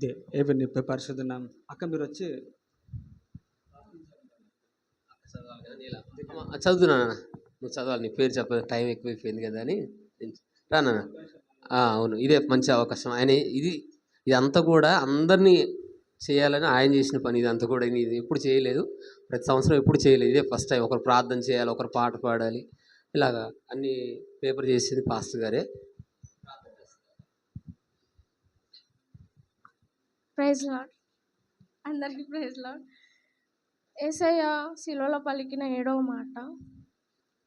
They ఏవని పరిశుద్ధ నామం అక్క మీరు వచ్చి. చదువునా చదువుతున్నా నువ్వు చదవాలి నీ పేరు చెప్పలేదు టైం ఎక్కువైపోయింది కదా అని. రానా రా అవును ఇదే మంచి అవకాశం. ఆయన ఇది ఇదంతా కూడా అందరినీ చేయాలని ఆయన చేసిన పని. ఇదంతా కూడా ఇది ఎప్పుడు చేయలేదు. ప్రతి సంవత్సరం ఎప్పుడు చేయలేదు. ఇదే ఫస్ట్ టైం. ఒకరు ప్రార్థన చేయాలి ఒకరు పాట పాడాలి. ఇలాగా అన్ని పేపర్ చేసింది పాస్టర్ గారే. Praise Lord. అందరికీ ప్రైజ్ లాడ్. ఏసయ్య శిలువలో పలికిన ఏడవ మాట.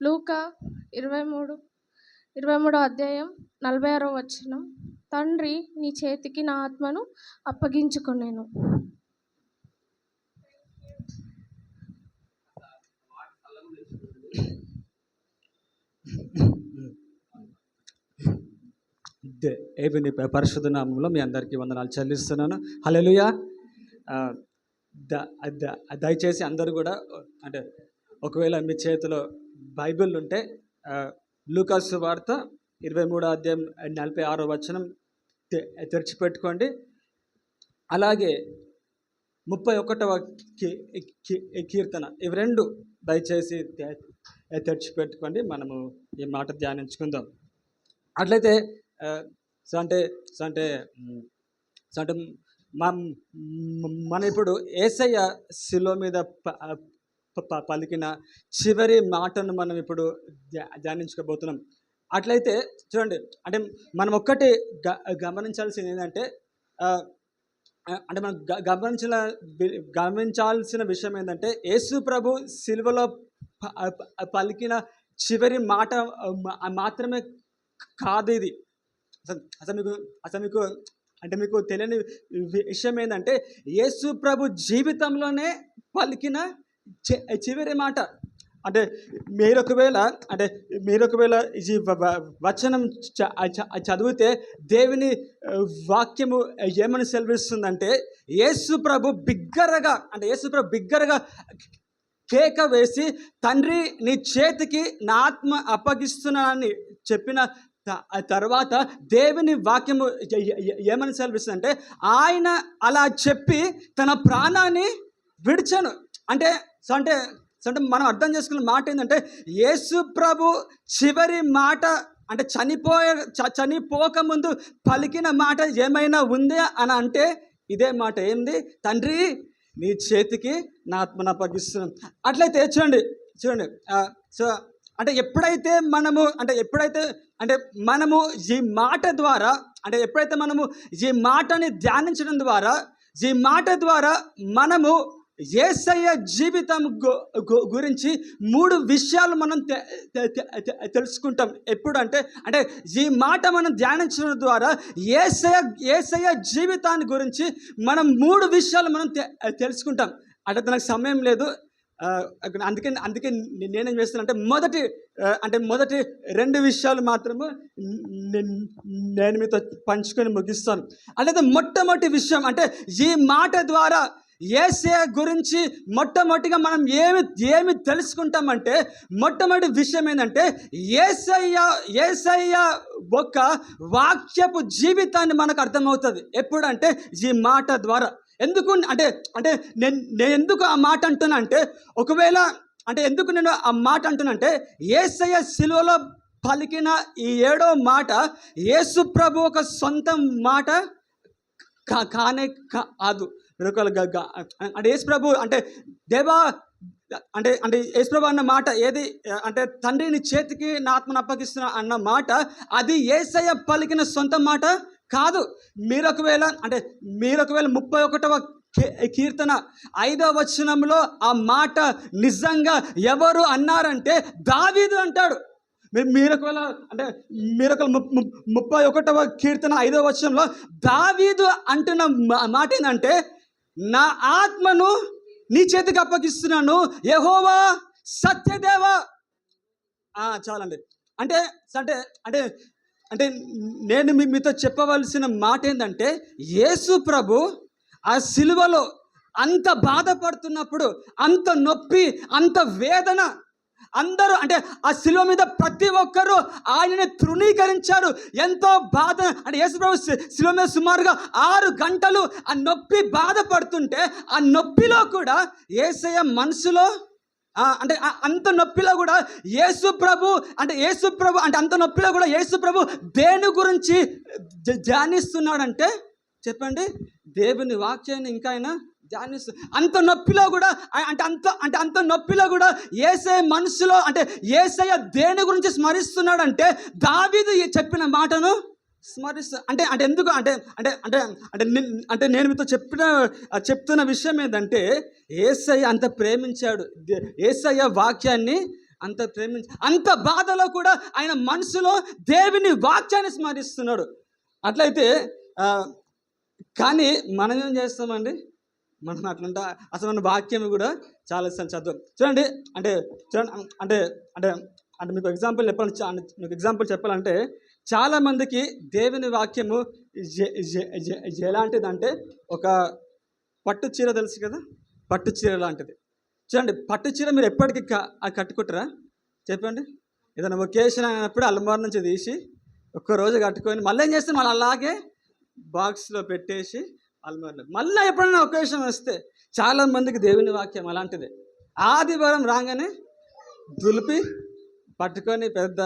లూక ఇరవై మూడు ఇరవై మూడో అధ్యాయం నలభై ఆరో వచనం. తండ్రి నీ చేతికి నా ఆత్మను అప్పగించుకునేను దే ఏవని పరిశుద్ధ నామంలో మీ అందరికీ వందనాలు చెల్లిస్తున్నాను. హల్లెలూయా. దయచేసి అందరూ కూడా అంటే ఒకవేళ మీ చేతిలో బైబిల్ ఉంటే లూకాస్ లూకాసు వార్త ఇరవై మూడో అధ్యాయం నలభై ఆరో వచనం తెరిచిపెట్టుకోండి. అలాగే ముప్పై ఒకటవ కీర్తన ఇవి రెండు దయచేసి తెరిచిపెట్టుకోండి. మనము ఈ మాట ధ్యానించుకుందాం. అట్లయితే అంటే సో అంటే సో అంటే మా మన ఇప్పుడు ఏసయ్య శిలో మీద పలికిన చివరి మాటను మనం ఇప్పుడు ధ్యానించుకోబోతున్నాం. అట్లయితే చూడండి అంటే మనం ఒక్కటి గ గమనించాల్సింది ఏంటంటే అంటే మనం గ- గమనించిన గమనించాల్సిన విషయం ఏంటంటే యేసు ప్రభు సిలువలో పలికిన చివరి మాట మాత్రమే కాదు ఇది. అసలు అసలు మీకు అసలు మీకు అంటే మీకు తెలియని విషయం ఏంటంటే యేసు ప్రభు జీవితంలోనే పలికిన చివరి మాట. అంటే మీరు ఒకవేళ అంటే మీరు ఒకవేళ ఈ వచనం చ- చదివితే దేవుని వాక్యము ఏమని సెలవిస్తుందంటే యేసు ప్రభు బిగ్గరగా అంటే యేసు ప్రభు బిగ్గరగా కేక వేసి తండ్రి నీ చేతికి నా ఆత్మ అప్పగిస్తున్నానని చెప్పిన తర్వాత దేవుని వాక్యము ఎ- ఎ- ఏమని సెలవిస్తుందంటే ఆయన అలా చెప్పి తన ప్రాణాన్ని విడిచాను. అంటే అంటే అంటే మనం అర్థం చేసుకున్న మాట ఏంటంటే యేసు ప్రభు చివరి మాట అంటే చనిపోయే చ- చనిపోకముందు పలికిన మాట ఏమైనా ఉందా అని అంటే ఇదే మాట ఏంది? తండ్రి నీ చేతికి నా ఆత్మను అప్పగిస్తున్నాను. అట్లయితే చూడండి చూడండి సో అంటే ఎప్పుడైతే మనము అంటే ఎప్పుడైతే అంటే మనము ఈ మాట ద్వారా అంటే ఎప్పుడైతే మనము ఈ మాటని ధ్యానించడం ద్వారా ఈ మాట ద్వారా మనము ఏసయ్య జీవితం గురించి మూడు విషయాలు మనం తె- తెలుసుకుంటాం. ఎప్పుడంటే అంటే ఈ మాట మనం ధ్యానించడం ద్వారా ఏసయ్య ఏసయ్య జీవితాన్ని గురించి మనం మూడు విషయాలు మనం తె- తెలుసుకుంటాం. అంటే నాకు సమయం లేదు. అందుకే అందుకే నేనేం చేస్తాను అంటే మొదటి అంటే మొదటి రెండు విషయాలు మాత్రము నేను మీతో పంచుకొని ముగిస్తాను. అలాగే మొట్టమొదటి విషయం అంటే ఈ మాట ద్వారా ఏసే గురించి మొట్టమొదటిగా మనం ఏమి ఏమి తెలుసుకుంటామంటే మొట్టమొదటి విషయం ఏంటంటే ఏసయ్య ఏసయ్య ఒక వాక్యపు జీవితాన్ని మనకు అర్థమవుతుంది. ఎప్పుడంటే ఈ మాట ద్వారా. ఎందుకు అంటే అంటే నేను నేను ఎందుకు ఆ మాట అంటున్నా అంటే ఒకవేళ అంటే ఎందుకు నేను ఆ మాట అంటున్నానంటే ఏసయ్య సిలువలో పలికిన ఈ ఏడో మాట యేసు ప్రభు ఒక సొంత మాట కా కానే కాదు. అంటే యేసు ప్రభు అంటే దేవా అంటే అంటే యేసు ప్రభు అన్న మాట ఏది అంటే తండ్రిని చేతికి నా ఆత్మను అప్పగిస్తున్నా అన్న మాట అది ఏసయ్య పలికిన సొంత మాట కాదు మీరు ఒకవేళ అంటే మీరు ఒకవేళ ముప్పై ఒకటవ కీర్తన ఐదవ వచనంలో ఆ మాట నిజంగా ఎవరు అన్నారంటే దావీదు అంటాడు. మీరు ఒకవేళ అంటే మీరు ముప్- ముప్పై ఒకటవ కీర్తన ఐదవ వచనంలో దావీదు అంటున్న మా- మాట ఏంటంటే నా ఆత్మను నీ చేతికి అప్పగిస్తున్నాను యహోవా సత్యదేవా. చాలండి. అంటే అంటే అంటే అంటే నేను మీ మీతో చెప్పవలసిన మాట ఏంటంటే యేసు ప్రభు ఆ సిలువలో అంత బాధపడుతున్నప్పుడు అంత నొప్పి అంత వేదన అందరూ అంటే ఆ శిలువ మీద ప్రతి ఒక్కరూ ఆయనని తృణీకరించారు. ఎంతో బాధ అంటే యేసుప్రభు శిలువ మీద సుమారుగా ఆరు గంటలు ఆ నొప్పి బాధపడుతుంటే ఆ నొప్పిలో కూడా ఏసయ మనసులో అంటే అంత నొప్పిలో కూడా యేసు ప్రభు అంటే యేసు ప్రభు అంటే అంత నొప్పిలో కూడా యేసు ప్రభు దేని గురించి ధ్యానిస్తున్నాడంటే చెప్పండి దేవుని వాక్యాన్ని ఇంకా ఆయన ధ్యానిస్తు అంత నొప్పిలో కూడా అంటే అంత అంటే అంత నొప్పిలో కూడా ఏసే మనసులో అంటే ఏసయ్య దేని గురించి స్మరిస్తున్నాడంటే దావీదు ఈ చెప్పిన మాటను స్మరిస్తూ అంటే అంటే ఎందుకు అంటే అంటే అంటే అంటే అంటే నేను మీతో చెప్పిన చెప్తున్న విషయం ఏంటంటే ఏసయ్య అంత ప్రేమించాడు. దే- ఏసయ్య వాక్యాన్ని అంత ప్రేమించ అంత బాధలో కూడా ఆయన మనసులో దేవుని వాక్యాన్ని స్మరిస్తున్నాడు. అట్లయితే కానీ మనం ఏం చేస్తామండి? మనం అట్లంటా అసలు మన వాక్యం కూడా చాలా ఇస్తాను చదువు చూడండి అంటే చూడండి అంటే అంటే అంటే మీకు ఎగ్జాంపుల్ చెప్పాలి మీకు ఎగ్జాంపుల్ చెప్పాలంటే చాలామందికి దేవుని వాక్యము ఎలాంటిదంటే ఒక పట్టు చీర తెలుసు కదా? పట్టు చీర లాంటిది. చూడండి పట్టు చీర మీరు ఎప్పటికీ క- అది కట్టుకుంటారా? చెప్పండి. ఏదైనా ఒకేషన్ అయినప్పుడు అల్మార్ నుంచి తీసి ఒక్క రోజు కట్టుకొని మళ్ళీ ఏం చేస్తే మళ్ళీ అలాగే బాక్స్లో పెట్టేసి అల్మార్లో. మళ్ళీ ఎప్పుడైనా ఒకేషన్ వస్తే చాలామందికి దేవుని వాక్యం అలాంటిదే. ఆదివారం రాగానే దులిపి పట్టుకొని పెద్ద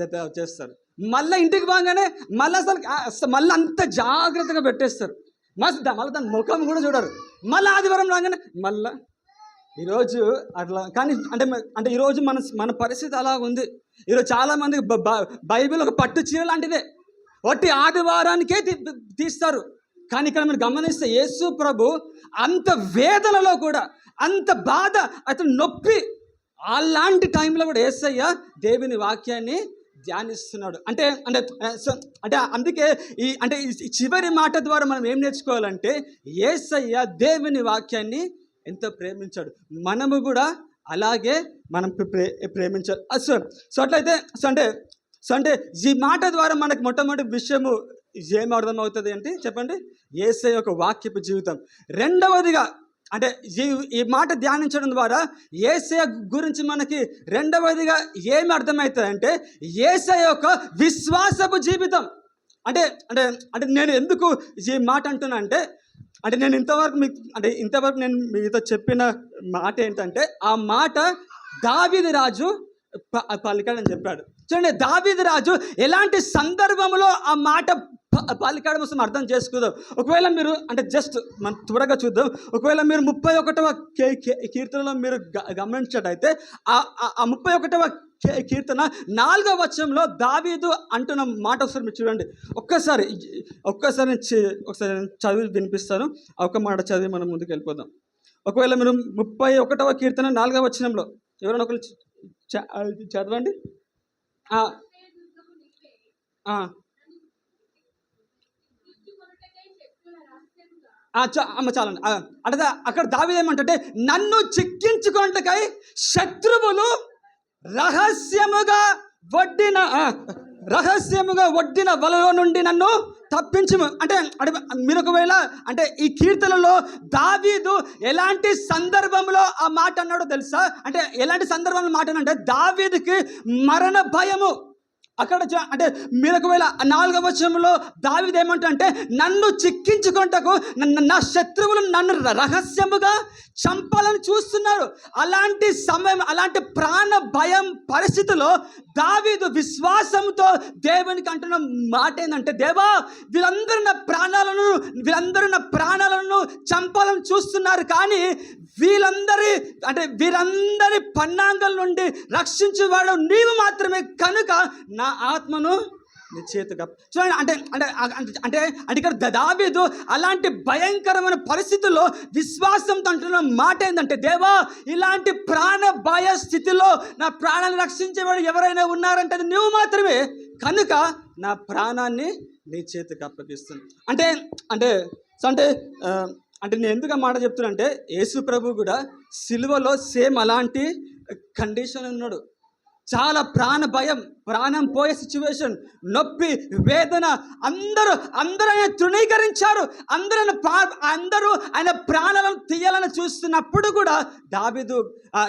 పెద్ద వచ్చేస్తారు మళ్ళీ ఇంటికి బాగానే మళ్ళీ అసలు అసలు మళ్ళీ అంత జాగ్రత్తగా పెట్టేస్తారు. మస్తు మళ్ళీ దాని ముఖం కూడా చూడరు. మళ్ళీ ఆదివారం రాగానే మళ్ళీ ఈరోజు అట్లా కానీ అంటే అంటే ఈరోజు మన మన పరిస్థితి అలా ఉంది. ఈరోజు చాలామంది బైబిల్ ఒక పట్టు చీర లాంటిదే. ఒట్టి ఆదివారానికే తీ- తీస్తారు. కానీ ఇక్కడ మీరు గమనిస్తే యేసు ప్రభు అంత వేదనలో కూడా అంత బాధ అతను నొప్పి అలాంటి టైంలో కూడా ఏసయ్య దేవుని వాక్యాన్ని ధ్యానిస్తున్నాడు. అంటే అంటే సో అంటే అందుకే ఈ అంటే ఈ చివరి మాట ద్వారా మనం ఏం నేర్చుకోవాలంటే ఏసయ్య దేవుని వాక్యాన్ని ఎంతో ప్రేమించాడు. మనము కూడా అలాగే మనం ప్రే- ప్రేమించాలి. సో సో అట్లయితే సో అంటే సో అంటే ఈ మాట ద్వారా మనకు మొట్టమొదటి విషయము ఏం అర్థమవుతుంది అంటే చెప్పండి? ఏసై ఒక వాక్యపు జీవితం. రెండవదిగా అంటే ఈ ఈ మాట ధ్యానించడం ద్వారా ఏసయ గురించి మనకి రెండవదిగా ఏమి అర్థమవుతుంది అంటే ఏసయ యొక్క విశ్వాసపు జీవితం. అంటే అంటే అంటే నేను ఎందుకు ఈ మాట అంటున్నా అంటే అంటే నేను ఇంతవరకు మీకు అంటే ఇంతవరకు నేను మీతో చెప్పిన మాట ఏంటంటే ఆ మాట దావిది రాజు ప- పలికాడని చెప్పాడు. చూడండి దావీది రాజు ఎలాంటి సందర్భంలో ఆ మాట పాలికాడ కోసం అర్థం చేసుకుందాం. ఒకవేళ మీరు అంటే జస్ట్ మనం త్వరగా చూద్దాం. ఒకవేళ మీరు ముప్పై ఒకటవ కీర్తనలో మీరు గ- గమనించినట్టయితే ఆ ముప్పై ఒకటవ కీర్తన నాలుగవ వచనంలో దావీదు అంటున్న మాట ఒకసారి మీరు చూడండి. ఒక్కసారి ఒక్కసారి ఒకసారి చదివి వినిపిస్తాను. ఒక మాట చదివి మనం ముందుకు వెళ్ళిపోదాం. ఒకవేళ మీరు ముప్పై ఒకటవ కీర్తన నాలుగవ వచనంలో ఎవరైనా ఒకరు చ- చదవండి ఆ, ఆ. ఆ, చ- అమ్మ చాలండి. అంటే దా- అక్కడ దావిదేమంటే నన్ను చిక్కించుకుంటకై శత్రువులు రహస్యముగా వడ్డిన రహస్యముగా వడ్డిన వలలో నుండి నన్ను తప్పించు అంటే అంటే మీరు ఒకవేళ అంటే ఈ కీర్తనలో దావీదు ఎలాంటి సందర్భంలో ఆ మాట అన్నాడో తెలుసా? అంటే ఎలాంటి సందర్భంలో మాట అంటే దావీదుకి మరణ భయము. అక్కడ అంటే మీరు ఒకవేళ నాలుగవ వచనంలో దావిది ఏమంటే నన్ను చిక్కించుకుంటకు నన్ను నా శత్రువులు నన్ను రహస్యముగా చంపాలని చూస్తున్నారు. అలాంటి సమయం అలాంటి ప్రాణ భయం పరిస్థితిలో దావీదు విశ్వాసంతో దేవునికి అంటున్న మాట ఏంటంటే దేవా వీళ్ళందరూ నా ప్రాణాలను వీళ్ళందరూ నా ప్రాణాలను చంపాలని చూస్తున్నారు. కానీ వీళ్ళందరి అంటే వీరందరి పన్నాంగం నుండి రక్షించేవాడు నీవు మాత్రమే. కనుక నా ఆత్మను నీ చూడండి అంటే అంటే అంటే అంటే ఇక్కడ దావీదు అలాంటి భయంకరమైన పరిస్థితుల్లో విశ్వాసంతో అంటున్న మాట ఏంటంటే దేవా ఇలాంటి ప్రాణ భయ స్థితిలో నా ప్రాణాన్ని రక్షించేవాడు ఎవరైనా ఉన్నారంటే అది నువ్వు మాత్రమే. కనుక నా ప్రాణాన్ని నీ చేతికి అప్పగిస్తుంది అంటే అంటే సో అంటే అంటే నేను ఎందుకు ఆ మాట చెప్తున్నా అంటే యేసు ప్రభు కూడా సిలువలో సేమ్ అలాంటి కండిషన్ ఉన్నాడు. చాలా ప్రాణ భయం ప్రాణం పోయే సిచ్యువేషన్ నొప్పి వేదన అందరూ అందరూ ఆయన తృణీకరించారు. అందరూ పా- అందరూ ఆయన ప్రాణాలను తీయాలని చూస్తున్నప్పుడు కూడా దావిదు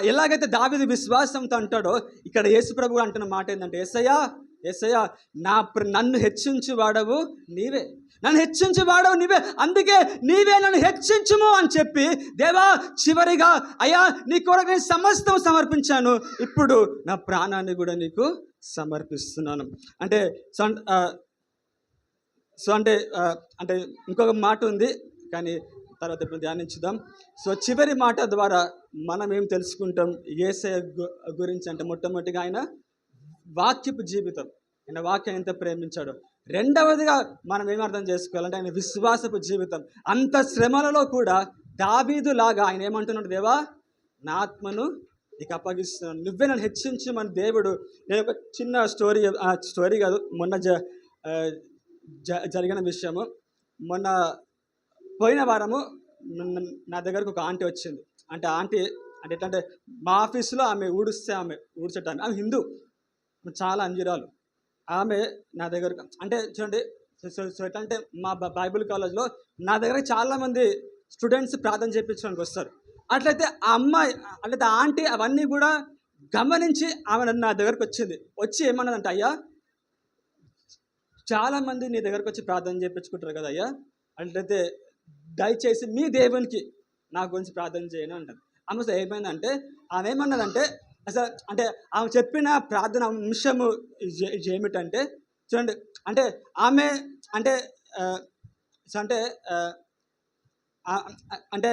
ఎలాగైతే దావిదు విశ్వాసంతో అంటాడో ఇక్కడ యేసుప్రభు అంటున్న మాట ఏంటంటే ఏసయ్యా ఏసయ్యా నా ప్ర- నన్ను హెచ్చించి వాడవు నీవే. నన్ను హెచ్చించి వాడవు నీవే. అందుకే నీవే నన్ను హెచ్చించుము అని చెప్పి దేవా చివరిగా అయ్యా నీ కొరకు నేను సమస్తం సమర్పించాను. ఇప్పుడు నా ప్రాణాన్ని కూడా నీకు సమర్పిస్తున్నాను. అంటే సో సో అంటే అంటే ఇంకొక మాట ఉంది కానీ తర్వాత ఇప్పుడు ధ్యానించుదాం. సో చివరి మాట ద్వారా మనం ఏం తెలుసుకుంటాం? ఏసఐ గురించి అంటే మొట్టమొదటిగా ఆయన వాక్యపు జీవితం. ఆయన వాక్యం ఎంత ప్రేమించాడో. రెండవదిగా మనం ఏమర్థం చేసుకోవాలంటే ఆయన విశ్వాసపు జీవితం. అంత శ్రమలలో కూడా దావీదులాగా ఆయన ఏమంటున్నాడు దేవా? నా ఆత్మను నీకు అప్పగిస్తున్నాను. నువ్వే నన్ను హెచ్చించి మన దేవుడు నేను ఒక చిన్న స్టోరీ స్టోరీ కాదు మొన్న జ జ- జరిగిన విషయము. మొన్న పోయిన వారము నా దగ్గరకు ఒక ఆంటీ వచ్చింది. అంటే ఆంటీ అంటే ఏంటంటే మా ఆఫీస్లో ఆమె ఊడిస్తే ఆమె ఊడ్చట ఆమె హిందూ. చాలా అంజీరాలు. ఆమె నా దగ్గర అంటే చూడండి ఎట్లా అంటే మా బైబిల్ కాలేజ్లో నా దగ్గర చాలామంది స్టూడెంట్స్ ప్రార్థన చేయించడానికి వస్తారు. అట్లయితే ఆ అమ్మాయి అట్లయితే ఆంటీ అవన్నీ కూడా గమనించి ఆమె నా దగ్గరకు వచ్చింది. వచ్చి ఏమన్నదంటే అయ్యా చాలామంది నీ దగ్గరకు వచ్చి ప్రార్థన చేయించుకుంటారు కదా అయ్యా. అట్లయితే దయచేసి మీ దేవునికి నా గురించి ప్రార్థన చేయను అంటారు ఆమె సార్ ఏమైందంటే ఆమె ఏమన్నదంటే అసలు అంటే ఆమె చెప్పిన ప్రార్థన అంశము ఏమిటంటే చూడండి అంటే ఆమె అంటే అంటే అంటే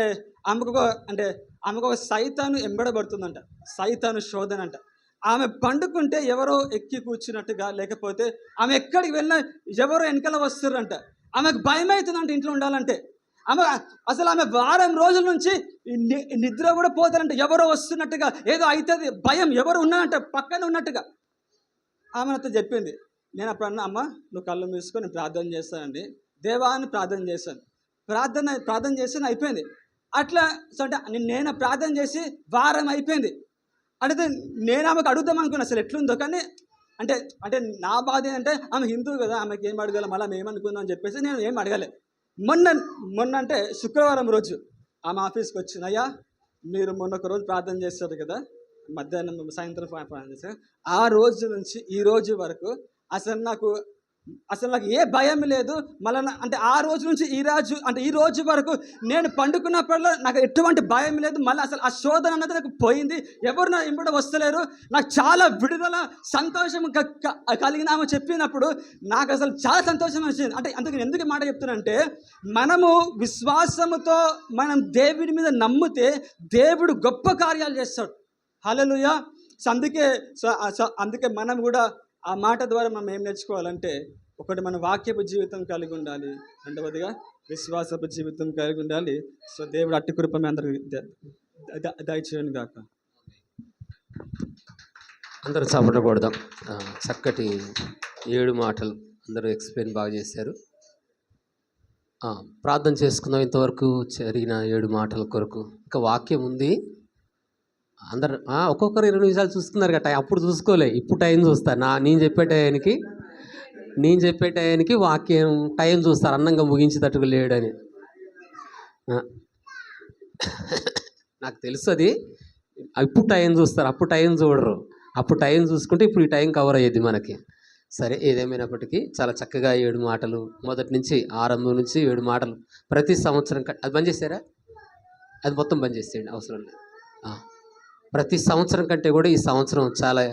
ఆమెకు అంటే ఆమెకు ఒక సైతాను ఎంబడబడుతుందంట సైతాను శోధన అంట ఆమె పండుకుంటే ఎవరో ఎక్కి కూర్చున్నట్టుగా లేకపోతే ఆమె ఎక్కడికి వెళ్ళినా ఎవరో వెనకాల వస్తారంట ఆమెకు భయం అవుతుందంట ఇంట్లో ఉండాలంటే. ఆమె అసలు ఆమె వారం రోజుల నుంచి ఈ ని- నిద్ర కూడా పోతారంటే ఎవరో వస్తున్నట్టుగా ఏదో అవుతుంది భయం ఎవరు ఉన్నారంటే పక్కన ఉన్నట్టుగా. ఆమె నాతో చెప్పింది నేను అప్పుడు అన్నా అమ్మ నువ్వు కళ్ళు మూసుకొని ప్రార్థన చేస్తానండి. దేవాన్ని ప్రార్థన చేశాను. ప్రార్థన ప్రార్థన చేసి అయిపోయింది. అట్లా అంటే నేను- నేను ప్రార్థన చేసి వారం అయిపోయింది. అడిగితే నేను ఆమెకు అడుగుదాం అనుకున్నాను అసలు ఎట్లుందో కానీ అంటే అంటే నా బాధ ఏంటంటే ఆమె హిందూ కదా ఆమెకి ఏం అడగాలి మళ్ళీ మేము ఏమనుకుందాం అని చెప్పేసి నేను ఏం అడగలేదు మొన్న మొన్న అంటే శుక్రవారం రోజు ఆమె ఆఫీస్కి వచ్చింది అయ్యా మీరు మొన్న ఒక రోజు ప్రార్థన చేస్తారు కదా మధ్యాహ్నం సాయంత్రం ప్రార్థన చేశారు. ఆ రోజు నుంచి ఈ రోజు వరకు అసలు నాకు అసలు నాకు ఏ భయం లేదు. మళ్ళీ అంటే ఆ రోజు నుంచి ఈ రోజు అంటే ఈ రోజు వరకు నేను పండుకున్నప్పుడల్లా నాకు ఎటువంటి భయం లేదు. మళ్ళీ అసలు ఆ శోధన అన్నది నాకు పోయింది. ఎవరు నా ఇంపడ వస్తలేరు. నాకు చాలా విడుదల సంతోషం క- క- చెప్పినప్పుడు నాకు అసలు చాలా సంతోషం వచ్చింది అంటే అందుకని ఎందుకు మాట చెప్తున్నానంటే మనము విశ్వాసముతో మనం దేవుడి మీద నమ్మితే దేవుడు గొప్ప కార్యాలు చేస్తాడు. హలలుయ సో అందుకే సో అందుకే మనం కూడా ఆ మాట ద్వారా మనం ఏం నేర్చుకోవాలంటే ఒకటి మన వాక్యపు జీవితం కలిగి ఉండాలి. రెండవదిగా విశ్వాసపు జీవితం కలిగి ఉండాలి. సో దేవుడు అట్టి కృప మీ అందరికి దయచేయను గాక. అందరూ చప్పకూడదాం చక్కటి ఏడు మాటలు అందరూ ఎక్స్ప్లెయిన్ బాగా చేశారు. ప్రార్థన చేసుకుందాం. ఇంతవరకు జరిగిన ఏడు మాటల కొరకు. ఇంకా వాక్యం ఉంది. అందరు ఒక్కొక్కరు ఇరవై నిమిషాలు చూసుకున్నారు కదా అప్పుడు చూసుకోలే ఇప్పుడు టైం చూస్తారు నా నేను చెప్పే టయానికి నేను చెప్పే టయానికి వాక్యం టైం చూస్తారు అన్నంగా ముగించేటట్టుగా లేడని. నాకు తెలుసు అది. ఇప్పుడు టైం చూస్తారు అప్పుడు టైం చూడరు. అప్పుడు టైం చూసుకుంటే ఇప్పుడు ఈ టైం కవర్ అయ్యేది మనకి. సరే ఏదేమైనప్పటికీ చాలా చక్కగా ఏడు మాటలు మొదటి నుంచి ఆరంభం నుంచి ఏడు మాటలు ప్రతి సంవత్సరం అది బంద్ చేశారా? అది మొత్తం బంద్ చేసేయండి అవసరం లేదు. ప్రతి సంవత్సరం కంటే కూడా ఈ సంవత్సరం చాలా